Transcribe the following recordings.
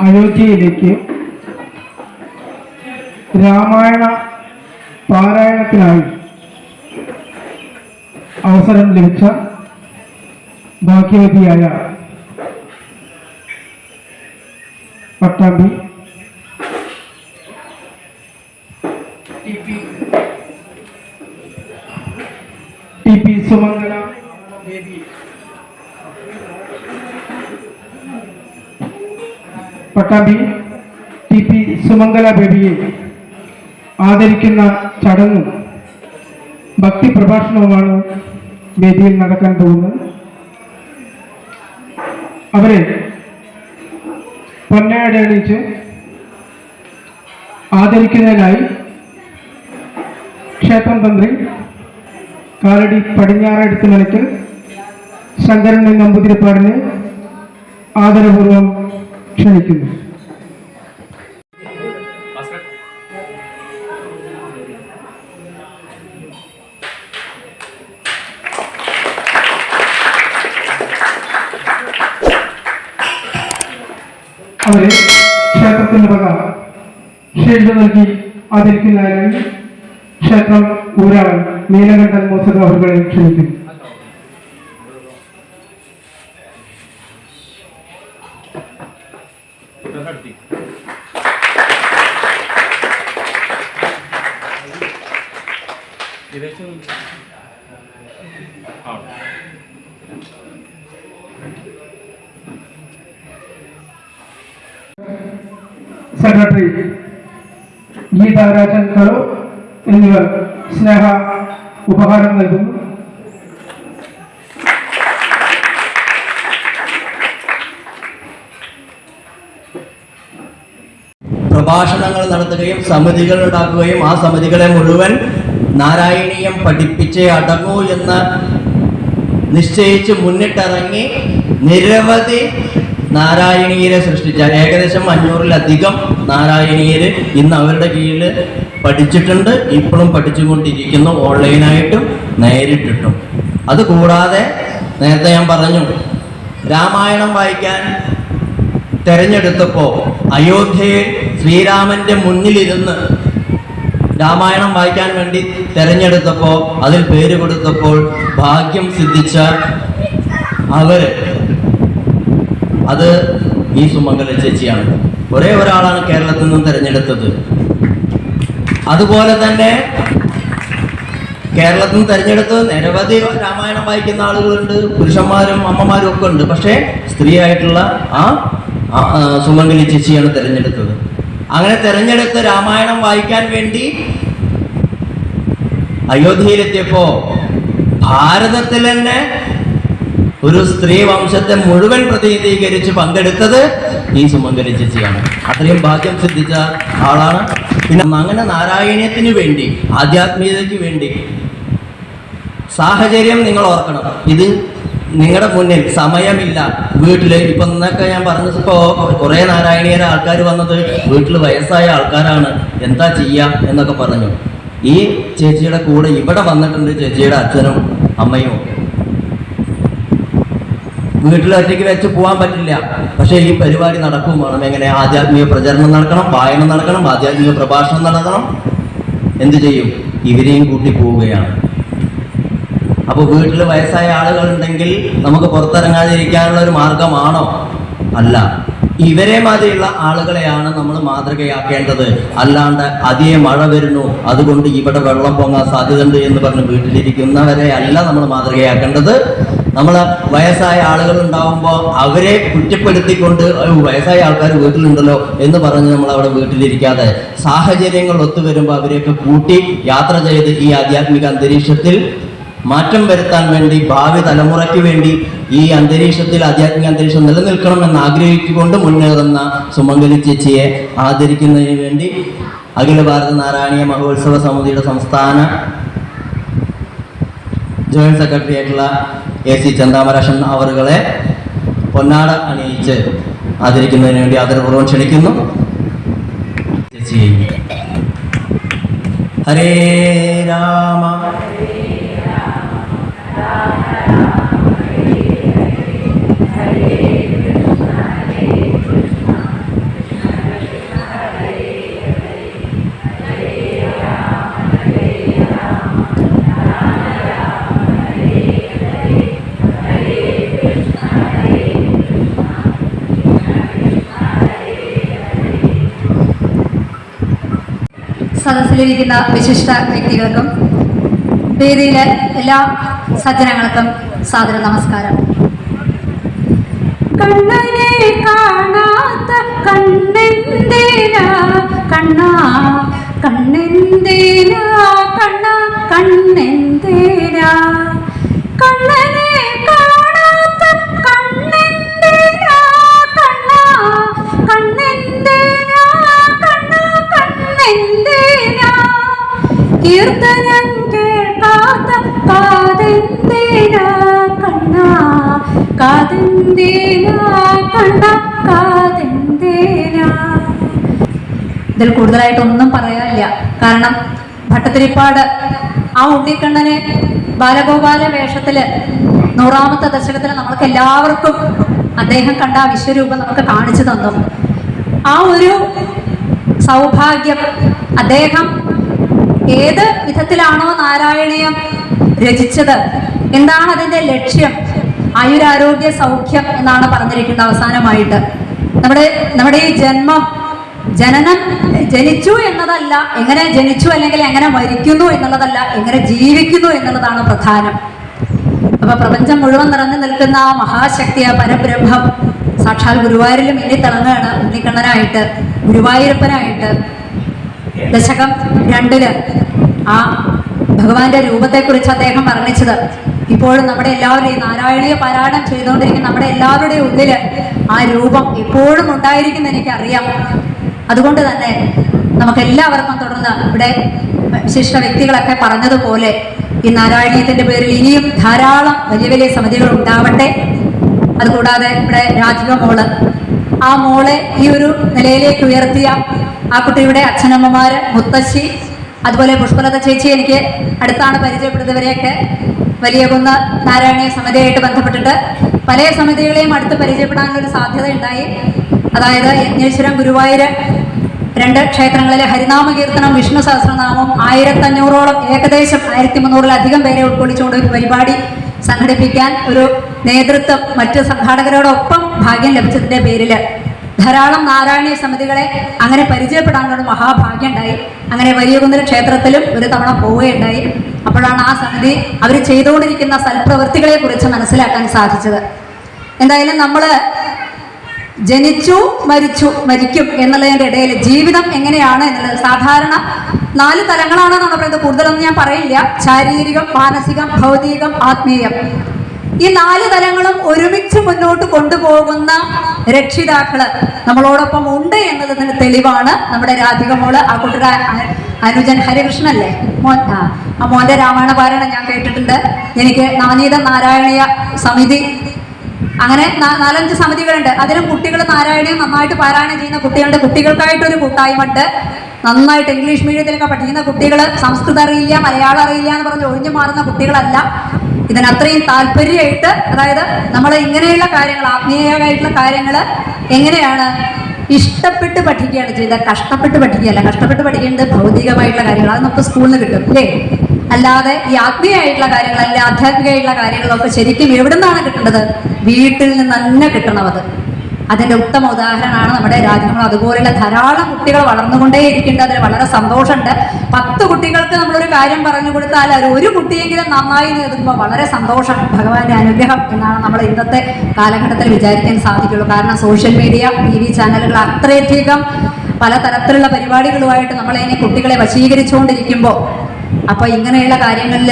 അയോധ്യയിലേക്ക് രാമായണ പാരായണത്തിനായി അവസരം ലഭിച്ച ഭാഗ്യവതിയായ പട്ടാമ്പി സുമംഗല ദേവി പട്ടാമ്പി ടി പി സുമംഗല ബേബിയെ ആദരിക്കുന്ന ചടങ്ങും ഭക്തി പ്രഭാഷണവുമാണ് വേദിയിൽ നടക്കാൻ പോകുന്നത്. അവരെ പൊന്നയടയണിച്ച് ആദരിക്കുന്നതിനായി ക്ഷേത്രം തന്ത്രി കാലടി പടിഞ്ഞാറെടുത്ത് നിലയ്ക്കൽ. ശങ്കരൻ നമ്പൂതിരിപ്പാടിനെ ആദരപൂർവം ക്ഷണിക്കുന്നു. അവരെ ക്ഷേത്രത്തിന്റെ വക ഷീൽഡ് നൽകി ആദരിക്കുന്നതിനായി ക്ഷേത്രം ഊരാളൻ നീലകണ്ഠൻ മൂസക അവരുടെ ക്ഷണിക്കുന്നു സെക്രട്ടറി ഗീത രാജൻ കറോ പ്രഭാഷണങ്ങൾ നടത്തുകയും സമിതികൾ ഉണ്ടാക്കുകയും ആ സമിതികളെ മുഴുവൻ നാരായണീയം പഠിപ്പിച്ചേ അടങ്ങൂ എന്ന് നിശ്ചയിച്ച് മുന്നിട്ടിറങ്ങി നിരവധി നാരായണീയരെ സൃഷ്ടിച്ച ഏകദേശം അഞ്ഞൂറിലധികം നാരായണീയര് ഇന്ന് അവരുടെ കീഴിൽ പഠിച്ചിട്ടുണ്ട്. ഇപ്പോഴും പഠിച്ചുകൊണ്ടിരിക്കുന്നു. ഓൺലൈനായിട്ടും നേരിട്ടിട്ടും. അതുകൂടാതെ നേരത്തെ ഞാൻ പറഞ്ഞു രാമായണം വായിക്കാൻ തെരഞ്ഞെടുത്തപ്പോൾ അയോധ്യയിൽ ശ്രീരാമന്റെ മുന്നിലിരുന്ന് രാമായണം വായിക്കാൻ വേണ്ടി തെരഞ്ഞെടുത്തപ്പോൾ അതിൽ പേര് കൊടുത്തപ്പോൾ ഭാഗ്യം സിദ്ധിച്ച അവർ അത് ഈ സുമംഗല ചേച്ചിയാണ്. ഒരേ ഒരാളാണ് കേരളത്തിൽ നിന്നും തിരഞ്ഞെടുത്തത്. അതുപോലെ തന്നെ കേരളത്തിൽ നിന്ന് തെരഞ്ഞെടുത്ത് നിരവധി രാമായണം വായിക്കുന്ന ആളുകളുണ്ട് പുരുഷന്മാരും അമ്മമാരും ഒക്കെ ഉണ്ട്. പക്ഷേ സ്ത്രീയായിട്ടുള്ള ആ ആ, ആ, സുമംഗലി ചേച്ചിയാണ് തിരഞ്ഞെടുത്തത്. അങ്ങനെ തിരഞ്ഞെടുത്ത് രാമായണം വായിക്കാൻ വേണ്ടി അയോധ്യയിലെത്തിയപ്പോ ഭാരതത്തിൽ തന്നെ ഒരു സ്ത്രീ വംശത്തെ മുഴുവൻ പ്രതിനിധീകരിച്ച് പങ്കെടുത്തത് ഈ സുമംഗലി ചേച്ചിയാണ്. അത്രയും ഭാഗ്യം സിദ്ധിച്ച ആളാണ്. പിന്നെ അങ്ങനെ നാരായണീയത്തിന് വേണ്ടി ആധ്യാത്മികതയ്ക്ക് വേണ്ടി സാഹചര്യം നിങ്ങൾ ഓർക്കണം. ഇത് നിങ്ങളുടെ മുന്നിൽ സമയമില്ല. വീട്ടിൽ ഇപ്പൊ ഇന്നൊക്കെ ഞാൻ പറഞ്ഞപ്പോ കുറെ നാരായണീയര ആൾക്കാർ വന്നത് വീട്ടിൽ വയസ്സായ ആൾക്കാരാണ്. എന്താ ചെയ്യാ എന്നൊക്കെ പറഞ്ഞു. ഈ ചേച്ചിയുടെ കൂടെ ഇവിടെ വന്നിട്ടുണ്ട് ചേച്ചിയുടെ അച്ഛനും അമ്മയും ഒക്കെ. വീട്ടിൽ ഒറ്റയ്ക്ക് വെച്ച് പോകാൻ പറ്റില്ല. പക്ഷേ ഈ പരിപാടി നടക്കും. വേണം എങ്ങനെ? ആധ്യാത്മിക പ്രചരണം നടക്കണം വായന നടക്കണം ആധ്യാത്മിക പ്രഭാഷണം നടക്കണം എന്ത് ചെയ്യും? ഇവരെയും കൂട്ടി പോവുകയാണ്. അപ്പോൾ വീട്ടിൽ വയസ്സായ ആളുകളുണ്ടെങ്കിൽ നമുക്ക് പുറത്തിറങ്ങാതിരിക്കാനുള്ള ഒരു മാർഗമാണോ? അല്ല. ഇവരെ മാതിരിയുള്ള ആളുകളെയാണ് നമ്മൾ മാതൃകയാക്കേണ്ടത്. അല്ലാണ്ട് അതിയെ മഴ വരുന്നു അതുകൊണ്ട് ഇവിടെ വെള്ളം പൊങ്ങാൻ സാധ്യതയുണ്ട് എന്ന് പറഞ്ഞ് വീട്ടിലിരിക്കുന്നവരെ അല്ല നമ്മൾ മാതൃകയാക്കേണ്ടത്. നമ്മൾ വയസ്സായ ആളുകൾ ഉണ്ടാവുമ്പോൾ അവരെ കുറ്റപ്പെടുത്തിക്കൊണ്ട് വയസ്സായ ആൾക്കാർ വീട്ടിലുണ്ടല്ലോ എന്ന് പറഞ്ഞ് നമ്മൾ അവിടെ വീട്ടിലിരിക്കാതെ സാഹചര്യങ്ങൾ ഒത്തുവരുമ്പോൾ അവരെയൊക്കെ കൂട്ടി യാത്ര ചെയ്ത് ഈ ആധ്യാത്മിക അന്തരീക്ഷത്തിൽ മാറ്റം വരുത്താൻ വേണ്ടി ഭാവി തലമുറയ്ക്ക് വേണ്ടി ഈ അന്തരീക്ഷത്തിൽ ആധ്യാത്മിക അന്തരീക്ഷം നിലനിൽക്കണമെന്ന് ആഗ്രഹിച്ചുകൊണ്ട് മുന്നേറുന്ന സുമംഗലി ചേച്ചിയെ ആദരിക്കുന്നതിന് വേണ്ടി അഖില ഭാരത നാരായണീയ മഹോത്സവ സമിതിയുടെ സംസ്ഥാന ജോയിന്റ് സെക്രട്ടറി ആയിട്ടുള്ള എ സി ചന്താമരാശൻ അവറുകളെ പൊന്നാട അണിയിച്ച് ആദരിക്കുന്നതിന് വേണ്ടി ആദരപൂർവം ക്ഷണിക്കുന്നു. ഹരേ രാമ. സദസ്സിലിരിക്കുന്ന വിശിഷ്ട വ്യക്തികൾക്കും വേദിയിലെ എല്ലാ സജ്ജനങ്ങൾക്കും സാദര നമസ്കാരം. കണ്ണനെ കാണാത്ത കണ്ണെന്തേനാ കണ്ണ? കണ്ണെന്തേനാ കണ്ണ? കണ്ണെന്തേന? കൂടുതലായിട്ടൊന്നും പറയാനില്ല. കാരണം ഭട്ടത്തിരിപ്പാട് ആ ഉണ്ണിക്കണ്ണനെ ബാലഗോപാല വേഷത്തിൽ നൂറാമത്തെ ദശകത്തിൽ നമ്മൾക്ക് എല്ലാവർക്കും അദ്ദേഹം കണ്ട ആ വിശ്വരൂപം നമുക്ക് കാണിച്ചു തന്നു. ആ ഒരു സൗഭാഗ്യം അദ്ദേഹം ഏത് വിധത്തിലാണോ നാരായണീയം രചിച്ചത്? എന്താണ് അതിന്റെ ലക്ഷ്യം? ആയുരാരോഗ്യ സൗഖ്യം എന്നാണ് പറഞ്ഞിരിക്കുന്നത് അവസാനമായിട്ട്. നമ്മുടെ നമ്മുടെ ഈ ജന്മം ജനനം ജനിച്ചു എന്നതല്ല എങ്ങനെ ജനിച്ചു അല്ലെങ്കിൽ എങ്ങനെ മരിക്കുന്നു എന്നുള്ളതല്ല എങ്ങനെ ജീവിക്കുന്നു എന്നുള്ളതാണ് പ്രധാനം. അപ്പൊ പ്രപഞ്ചം മുഴുവൻ നിറഞ്ഞു നിൽക്കുന്ന ആ മഹാശക്തി പരബ്രഹ്മം സാക്ഷാൽ ഗുരുവായൂരിലും ഇനി തിളങ്ങുകയാണ്. ഉണ്ണിക്കണ്ണനായിട്ട് ഗുരുവായൂരപ്പനായിട്ട് ദശകം രണ്ടിൽ ആ ഭഗവാന്റെ രൂപത്തെക്കുറിച്ച് അദ്ദേഹം വർണിച്ചത്. ഇപ്പോഴും നമ്മുടെ ഈ നാരായണീയ പാരായണം ചെയ്തുകൊണ്ടിരിക്കുന്ന നമ്മുടെ എല്ലാവരുടെയും ഉള്ളിൽ ആ രൂപം എപ്പോഴും ഉണ്ടായിരിക്കുന്ന എനിക്കറിയാം അതുകൊണ്ട് തന്നെ നമുക്ക് എല്ലാവർക്കും തുടർന്ന് ഇവിടെ വിശിഷ്ട വ്യക്തികളൊക്കെ പറഞ്ഞതുപോലെ ഈ നാരായണീയത്തിന്റെ പേരിൽ ഇനിയും ധാരാളം വലിയ വലിയ സമിതികൾ ഉണ്ടാവട്ടെ. അതുകൂടാതെ ഇവിടെ രാധിക മോൾ. ആ മോളെ ഈ ഒരു നിലയിലേക്ക് ഉയർത്തിയ ആ കുട്ടിയുടെ അച്ഛനമ്മമാര് മുത്തശ്ശി അതുപോലെ പുഷ്പലത ചേച്ചി എനിക്ക് അടുത്താണ് പരിചയപ്പെടുന്നവരെയൊക്കെ വലിയ കുന്ന് നാരായണീയ സമിതിയായിട്ട് ബന്ധപ്പെട്ടിട്ട് പല സമിതികളെയും അടുത്ത് പരിചയപ്പെടാനുള്ളൊരു സാധ്യത ഉണ്ടായി അതായത് യജ്ഞേശ്വരം ഗുരുവായൂര് രണ്ട് ക്ഷേത്രങ്ങളിലെ ഹരിനാമ കീർത്തനം വിഷ്ണു സഹസ്രനാമം ആയിരത്തഞ്ഞൂറോളം ഏകദേശം ആയിരത്തി മുന്നൂറിലധികം പേരെ ഉൾക്കൊള്ളിച്ചുകൊണ്ട് ഒരു പരിപാടി സംഘടിപ്പിക്കാൻ ഒരു നേതൃത്വം മറ്റ് സംഘാടകരോടൊപ്പം ഭാഗ്യം ലഭിച്ചതിന്റെ പേരിൽ ധാരാളം നാരായണീയ സമിതികളെ അങ്ങനെ പരിചയപ്പെടാനുള്ള മഹാഭാഗ്യം ഉണ്ടായി. അങ്ങനെ വലിയ കുന്നിൽ ക്ഷേത്രത്തിലും ഒരു തവണ പോവുകയുണ്ടായി. അപ്പോഴാണ് ആ സമിതി അവർ ചെയ്തുകൊണ്ടിരിക്കുന്ന സൽപ്രവൃത്തികളെ കുറിച്ച് മനസ്സിലാക്കാൻ സാധിച്ചത്. എന്തായാലും നമ്മൾ ജനിച്ചു മരിച്ചു മരിക്കും എന്നുള്ളതിന്റെ ഇടയിൽ ജീവിതം എങ്ങനെയാണ് എന്നുള്ളത് സാധാരണ നാല് തലങ്ങളാണെന്നാണ് പറയുന്നത് കൂടുതലൊന്നും ഞാൻ പറയില്ല. ശാരീരികം മാനസികം ഭൗതികം ആത്മീയം. ഈ നാല് തലങ്ങളും ഒരുമിച്ച് മുന്നോട്ട് കൊണ്ടുപോകുന്ന രക്ഷിതാക്കൾ നമ്മളോടൊപ്പം ഉണ്ട് എന്നതിന് തെളിവാണ് നമ്മുടെ രാധിക മോൾ ആ കുട്ടിയുടെ അനുജൻ ഹരികൃഷ്ണല്ലേ മോൻ ആ മോന്റെ രാമായണ പാരായണം ഞാൻ കേട്ടിട്ടുണ്ട്. എനിക്ക് നവനീത നാരായണീയ സമിതി അങ്ങനെ നാലഞ്ച് സമിതികളുണ്ട്. അതിലും കുട്ടികൾ നാരായണയും നന്നായിട്ട് പാരായണം ചെയ്യുന്ന കുട്ടികളുടെ കുട്ടികൾക്കായിട്ടൊരു കൂട്ടായ്മ ഉണ്ട് നന്നായിട്ട് ഇംഗ്ലീഷ് മീഡിയത്തിലൊക്കെ പഠിക്കുന്ന കുട്ടികൾ സംസ്കൃതം അറിയില്ല മലയാളം അറിയില്ല എന്ന് പറഞ്ഞ് ഒഴിഞ്ഞു മാറുന്ന കുട്ടികളല്ല. ഇതിനത്രയും താല്പര്യമായിട്ട് അതായത് നമ്മൾ ഇങ്ങനെയുള്ള കാര്യങ്ങൾ ആത്മീയമായിട്ടുള്ള കാര്യങ്ങൾ എങ്ങനെയാണ് ഇഷ്ടപ്പെട്ട് പഠിക്കുകയാണ് ചെയ്തത് കഷ്ടപ്പെട്ട് പഠിക്കുകയല്ല. കഷ്ടപ്പെട്ട് പഠിക്കേണ്ടത് ഭൗതികമായിട്ടുള്ള കാര്യങ്ങൾ അത് നമുക്ക് സ്കൂളിൽ നിന്ന് കിട്ടും അല്ലേ? അല്ലാതെ ഈ ആത്മീയമായിട്ടുള്ള കാര്യങ്ങൾ അല്ലെങ്കിൽ ആധ്യാത്മികമായിട്ടുള്ള കാര്യങ്ങളൊക്കെ ശരിക്കും എവിടെ നിന്നാണ് കിട്ടേണ്ടത് വീട്ടിൽ നിന്ന് തന്നെ കിട്ടണം അത്. അതിന്റെ ഉത്തമ ഉദാഹരണമാണ് നമ്മുടെ രാജ്യങ്ങൾ. അതുപോലെയുള്ള ധാരാളം കുട്ടികൾ വളർന്നുകൊണ്ടേയിരിക്കേണ്ടത് അതിൽ വളരെ സന്തോഷമുണ്ട്. പത്ത് കുട്ടികൾക്ക് നമ്മളൊരു കാര്യം പറഞ്ഞു കൊടുത്താൽ അത് ഒരു കുട്ടിയെങ്കിലും നന്നായി നേടുമ്പോൾ വളരെ സന്തോഷം ഭഗവാന്റെ അനുഗ്രഹം എന്നാണ് നമ്മൾ ഇന്നത്തെ കാലഘട്ടത്തിൽ വിചാരിക്കാൻ സാധിക്കുള്ളൂ. കാരണം സോഷ്യൽ മീഡിയ ടി വി ചാനലുകൾ അത്രയധികം പലതരത്തിലുള്ള പരിപാടികളുമായിട്ട് നമ്മളതിനെ കുട്ടികളെ വശീകരിച്ചുകൊണ്ടിരിക്കുമ്പോൾ അപ്പൊ ഇങ്ങനെയുള്ള കാര്യങ്ങളിൽ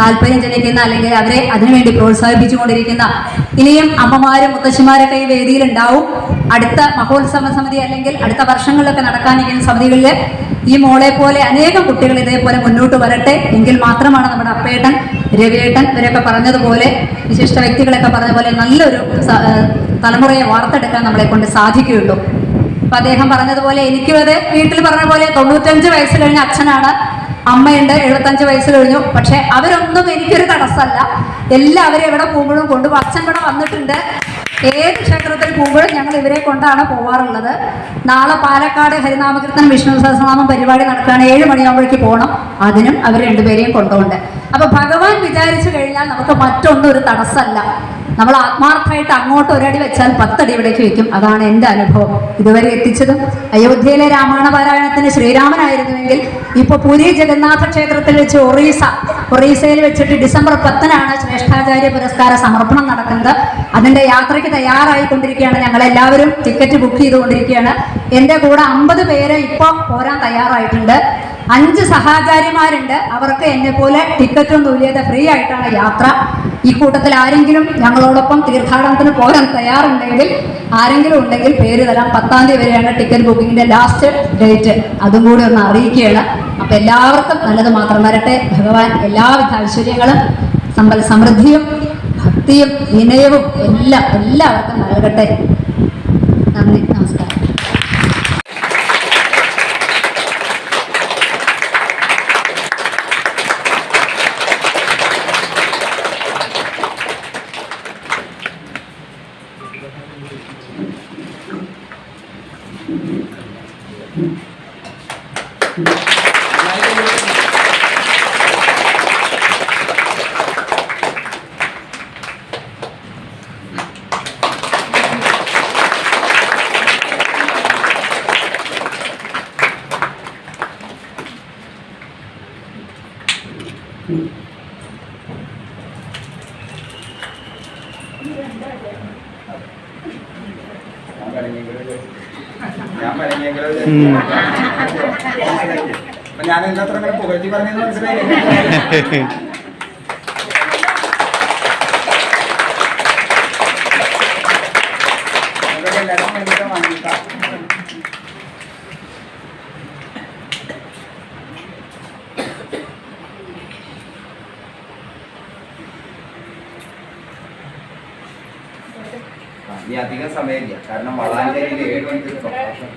താല്പര്യം ജനിക്കുന്ന അല്ലെങ്കിൽ അവരെ അതിനുവേണ്ടി പ്രോത്സാഹിപ്പിച്ചുകൊണ്ടിരിക്കുന്ന ഇനിയും അമ്മമാരും മുത്തശ്ശിമാരൊക്കെ ഈ വേദിയിൽ ഉണ്ടാവും. അടുത്ത മഹോത്സവ സമിതി അല്ലെങ്കിൽ അടുത്ത വർഷങ്ങളിലൊക്കെ നടക്കാനിരിക്കുന്ന സമിതികളിൽ ഈ മോളെ പോലെ അനേകം കുട്ടികൾ ഇതേപോലെ മുന്നോട്ട് വരട്ടെ എങ്കിൽ മാത്രമാണ് നമ്മുടെ അപ്പേട്ടൻ രവിയേട്ടൻ ഇവരൊക്കെ പറഞ്ഞതുപോലെ വിശിഷ്ട വ്യക്തികളൊക്കെ പറഞ്ഞ പോലെ നല്ലൊരു തലമുറയെ വാർത്തെടുക്കാൻ നമ്മളെ കൊണ്ട് സാധിക്കുകയുള്ളൂ. അപ്പൊ അദ്ദേഹം പറഞ്ഞതുപോലെ എനിക്കും അത് വീട്ടിൽ പറഞ്ഞ പോലെ തൊണ്ണൂറ്റഞ്ച് വയസ്സ് കഴിഞ്ഞ അച്ഛനാണ്. അമ്മയുണ്ട് എഴുപത്തഞ്ച് വയസ്സ് കഴിഞ്ഞു. പക്ഷെ അവരൊന്നും എനിക്കൊരു തടസ്സമല്ല. എല്ലാവരും എവിടെ പോകുമ്പോഴും കൊണ്ട് അച്ഛൻ ഇവിടെ വന്നിട്ടുണ്ട്. ഏത് ക്ഷേത്രത്തിൽ പോകുമ്പോഴും ഞങ്ങൾ ഇവരെ കൊണ്ടാണ് പോവാറുള്ളത്. നാളെ പാലക്കാട് ഹരിനാമകീർത്തനം വിഷ്ണു സഹസ്രനാമം പരിപാടി നടക്കുകയാണ്. ഏഴ് മണിയാകുമ്പോഴേക്ക് പോകണം. അതിനും അവർ രണ്ടുപേരെയും കൊണ്ടുപോണ്ട് അപ്പൊ ഭഗവാൻ വിചാരിച്ചു കഴിഞ്ഞാൽ നമുക്ക് മറ്റൊന്നും ഒരു തടസ്സമല്ല. നമ്മൾ ആത്മാർത്ഥമായിട്ട് അങ്ങോട്ട് ഒരടി വെച്ചാൽ പത്തടി ഇവിടേക്ക് വെക്കും. അതാണ് എന്റെ അനുഭവം. ഇതുവരെ എത്തിച്ചതും അയോധ്യയിലെ രാമായണ പാരായണത്തിന് ശ്രീരാമനായിരുന്നുവെങ്കിൽ ഇപ്പോൾ പുരി ജഗന്നാഥ ക്ഷേത്രത്തിൽ വെച്ച് ഒറീസ ഒറീസയിൽ വെച്ചിട്ട് ഡിസംബർ പത്തിനാണ് ശ്രേഷ്ഠാചാര്യ പുരസ്കാര സമർപ്പണം നടക്കുന്നത്. അതിന്റെ യാത്രയ്ക്ക് തയ്യാറായിക്കൊണ്ടിരിക്കുകയാണ്. ഞങ്ങൾ എല്ലാവരും ടിക്കറ്റ് ബുക്ക് ചെയ്തുകൊണ്ടിരിക്കുകയാണ്. എന്റെ കൂടെ അമ്പത് പേര് ഇപ്പോൾ പോരാൻ തയ്യാറായിട്ടുണ്ട്. അഞ്ച് സഹാചാരിമാരുണ്ട്. അവർക്ക് എന്നെ പോലെ ടിക്കറ്റും തുല്യത ഫ്രീ ആയിട്ടാണ് യാത്ര. ഈ കൂട്ടത്തിൽ ആരെങ്കിലും ഞങ്ങളോടൊപ്പം തീർത്ഥാടനത്തിന് പോകാൻ തയ്യാറുണ്ടെങ്കിൽ ആരെങ്കിലും ഉണ്ടെങ്കിൽ പേര് തരാം. പത്താം തീയതി വരെയാണ് ടിക്കറ്റ് ബുക്കിങ്ങിന്റെ ലാസ്റ്റ് ഡേറ്റ് അതും കൂടി ഒന്ന് അറിയിക്കുകയാണ്. അപ്പൊ എല്ലാവർക്കും നല്ലത് മാത്രം വരട്ടെ. ഭഗവാൻ എല്ലാവിധ ഐശ്വര്യങ്ങളും സമ്പൽ സമൃദ്ധിയും ഭക്തിയും വിനയവും എല്ലാം എല്ലാവർക്കും നൽകട്ടെ. നന്ദി നമസ്കാരം ഞാൻ പറഞ്ഞെങ്കിലും അപ്പൊ മനസ്സിലായി ഇനി അധികം സമയമില്ല. കാരണം വളാഞ്ചേരിയിൽ ഏഴ് മണിക്ക് പ്രഭാഷണം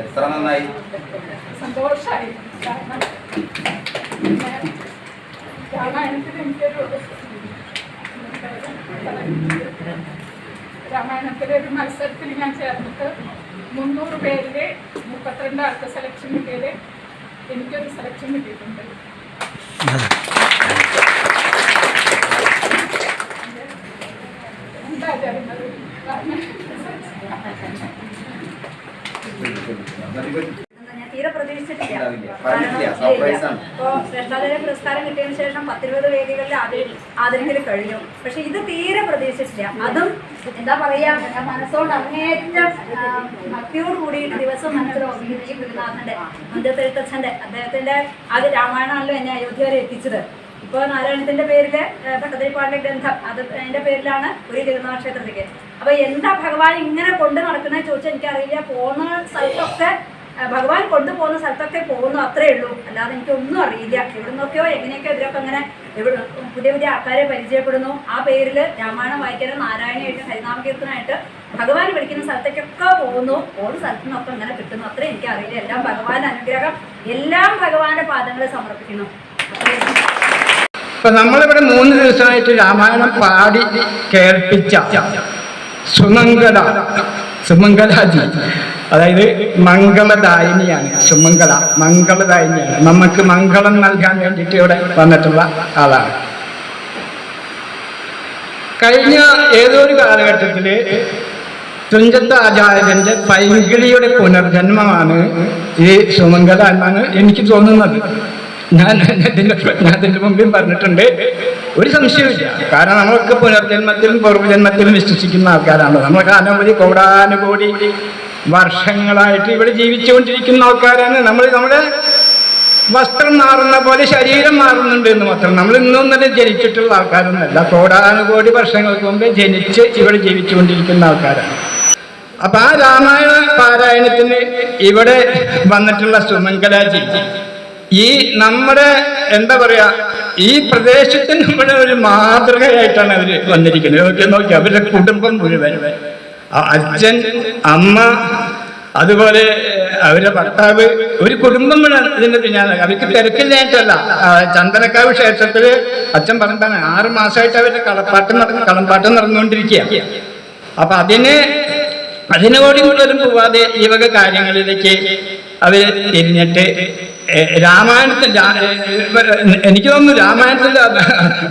എത്ര നന്നായി? സന്തോഷമായി. കാരണം പിന്നെ രാമായണത്തിൽ എനിക്കൊരു രാമായണത്തിലെ ഒരു മത്സരത്തിൽ ഞാൻ ചേർന്നിട്ട് മുന്നൂറ് പേരിലെ മുപ്പത്തിരണ്ട് ആൾക്ക് സെലക്ഷൻ കിട്ടിയത് എനിക്കൊരു സെലക്ഷൻ കിട്ടിയിട്ടുണ്ട് എന്താ ചേരുന്നത് കാരണം ഞാൻ തീരെ പ്രതീക്ഷിച്ചിട്ടില്ല ഉണ്ടാവില്ല. ഇപ്പോ ശ്രേഷ്ഠാചാര്യ പുരസ്കാരം കിട്ടിയതിനു ശേഷം പത്തിരുപത് വേദികളിൽ ആദരങ്ങൾ കഴിഞ്ഞു. പക്ഷെ ഇത് തീരെ പ്രതീക്ഷിച്ചില്ല അതും എന്താ പറയാ മനസ്സോട് അങ്ങേറ്റം ഭക്തിയോട് കൂടിയിട്ട് ദിവസം മനസ്സിൽ ഓർമ്മിക്കുന്ന ഈ ഗുരുനാഥന്റെ മുന്തത്തെഴുത്തച്ഛന്റെ അദ്ദേഹത്തിന്റെ ആദ്യ രാമായണമാണല്ലോ എന്നെ അയോധ്യ വരെ എത്തിച്ചത്. ഇപ്പോൾ നാരായണത്തിന്റെ പേരിൽ ഏഹ്, ഭട്ടതിരിപ്പാടിന്റെ ഗ്രന്ഥം അത് അതിന്റെ പേരിലാണ് ഒരു തിരുനാൾ ക്ഷേത്രത്തിലേക്ക് അപ്പൊ എന്താ ഭഗവാൻ ഇങ്ങനെ കൊണ്ട് നടക്കുന്നത് ചോദിച്ചാൽ എനിക്കറിയില്ല. പോകുന്ന സ്ഥലത്തൊക്കെ ഭഗവാൻ കൊണ്ടുപോകുന്ന സ്ഥലത്തൊക്കെ പോകുന്നു അത്രേ ഉള്ളൂ. അല്ലാതെ എനിക്കൊന്നും അറിയില്ല. എവിടെ നിന്നൊക്കെയോ എങ്ങനെയൊക്കെ ഇവരൊക്കെ അങ്ങനെ എവിടെ പുതിയ പുതിയ ആൾക്കാരെ പരിചയപ്പെടുന്നു. ആ പേരിൽ രാമായണം വായിക്കാനും നാരായണയായിട്ട് ഹരിനാമകീർത്തനായിട്ട് ഭഗവാൻ വിളിക്കുന്ന സ്ഥലത്തേക്കൊക്കെ പോകുന്നു. ഓരോ സ്ഥലത്തു നിന്നൊക്കെ അങ്ങനെ കിട്ടുന്നു. അത്രേ എനിക്ക് അറിയില്ല. എല്ലാം ഭഗവാന്റെ അനുഗ്രഹം എല്ലാം ഭഗവാന്റെ പാദങ്ങളെ സമർപ്പിക്കുന്നു. ഇപ്പൊ നമ്മളിവിടെ മൂന്ന് ദിവസമായിട്ട് രാമായണം പാടി കേൾപ്പിച്ച സുമംഗല സുമംഗലാജി അതായത് മംഗളദായിനിയാണ് സുമംഗള മംഗളദായിനിയാണ്. നമുക്ക് മംഗളം നൽകാൻ വേണ്ടിയിട്ട് ഇവിടെ വന്നിട്ടുള്ള ആളാണ്. കഴിഞ്ഞ ഏതോ ഒരു കാലഘട്ടത്തിൽ തുഞ്ചത്ത് ആചാര്യന്റെ പൈങ്കിളിയുടെ പുനർജന്മമാണ് ഈ സുമംഗല എന്നാണ് എനിക്ക് തോന്നുന്നത്. ഞാൻ ഞാൻ ഇതിന്റെ മുമ്പിൽ പറഞ്ഞിട്ടുണ്ട്. ഒരു സംശയമില്ല കാരണം നമ്മളൊക്കെ പുനർജന്മത്തിലും പൂർവജന്മത്തിലും വിശ്വസിക്കുന്ന ആൾക്കാരാണ് നമ്മളൊക്കെ അനവധി കോടാനുകോടി വർഷങ്ങളായിട്ട് ഇവിടെ ജീവിച്ചുകൊണ്ടിരിക്കുന്ന ആൾക്കാരാണ്. നമ്മൾ നമ്മുടെ വസ്ത്രം മാറുന്ന പോലെ ശരീരം മാറുന്നുണ്ട് എന്ന് മാത്രം. നമ്മൾ ഇന്നും തന്നെ ജനിച്ചിട്ടുള്ള ആൾക്കാരൊന്നുമല്ല. കോടാനുകോടി വർഷങ്ങൾക്ക് മുമ്പേ ജനിച്ച് ഇവിടെ ജീവിച്ചുകൊണ്ടിരിക്കുന്ന ആൾക്കാരാണ്. അപ്പൊ ആ രാമായണ പാരായണത്തിന് ഇവിടെ വന്നിട്ടുള്ള സുമംഗലാജി ഈ നമ്മുടെ എന്താ പറയാ ഈ പ്രദേശത്തിന് നമ്മുടെ ഒരു മാതൃകയായിട്ടാണ് അവർ വന്നിരിക്കുന്നത്. നോക്കി നോക്കി അവരുടെ കുടുംബം മുഴുവൻ. അച്ഛൻ അമ്മ അതുപോലെ അവരുടെ ഭർത്താവ് ഒരു കുടുംബം ഇതിന്റെ ഞാൻ അവർക്ക് തിരക്കില്ലായിട്ടല്ല. ചന്ദനക്കാവ് ക്ഷേത്രത്തിൽ അച്ഛൻ പറഞ്ഞാണ് ആറ് മാസമായിട്ട് അവരുടെ കളപ്പാട്ട് നടന്ന് കളമ്പാട്ടം നടന്നുകൊണ്ടിരിക്കുക. അപ്പൊ അതിന് അതിനോട് കൂടുതലും പോവാതെ ഈ വക കാര്യങ്ങളിലേക്ക് അവർ തിരിഞ്ഞിട്ട് രാമായണത്തിൽ എനിക്ക് തോന്നുന്നു രാമായണത്തിൽ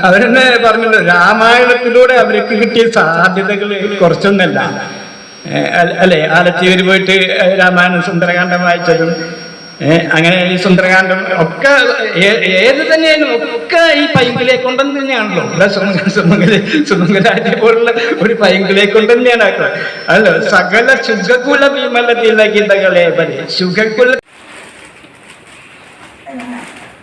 അവരെന്നെ പറഞ്ഞല്ലോ രാമായണത്തിലൂടെ അവർക്ക് കിട്ടിയ സാധ്യതകൾ കുറച്ചൊന്നല്ല. അല്ലെ? ആലത്തിയൂർ പോയിട്ട് രാമായണം സുന്ദരകാന്ഡം വായിച്ചതും അങ്ങനെ ഈ സുന്ദരകാന്ഡം ഒക്കെ ഏത് തന്നെയായാലും ഒക്കെ ഈ പൈങ്കിലെ കൊണ്ടെന്ന് തന്നെയാണല്ലോ. ഇവിടെ സുമംഗ സുമംഗല സുമംഗലാറ്റിനെ പോലുള്ള ഒരു പൈങ്കിലെ കൊണ്ട് തന്നെയാണ് അല്ലോ സകല ശുഖകുല ഭീമല്ല തിലകിതകളെ പരി സുഖകുല 哎呀妈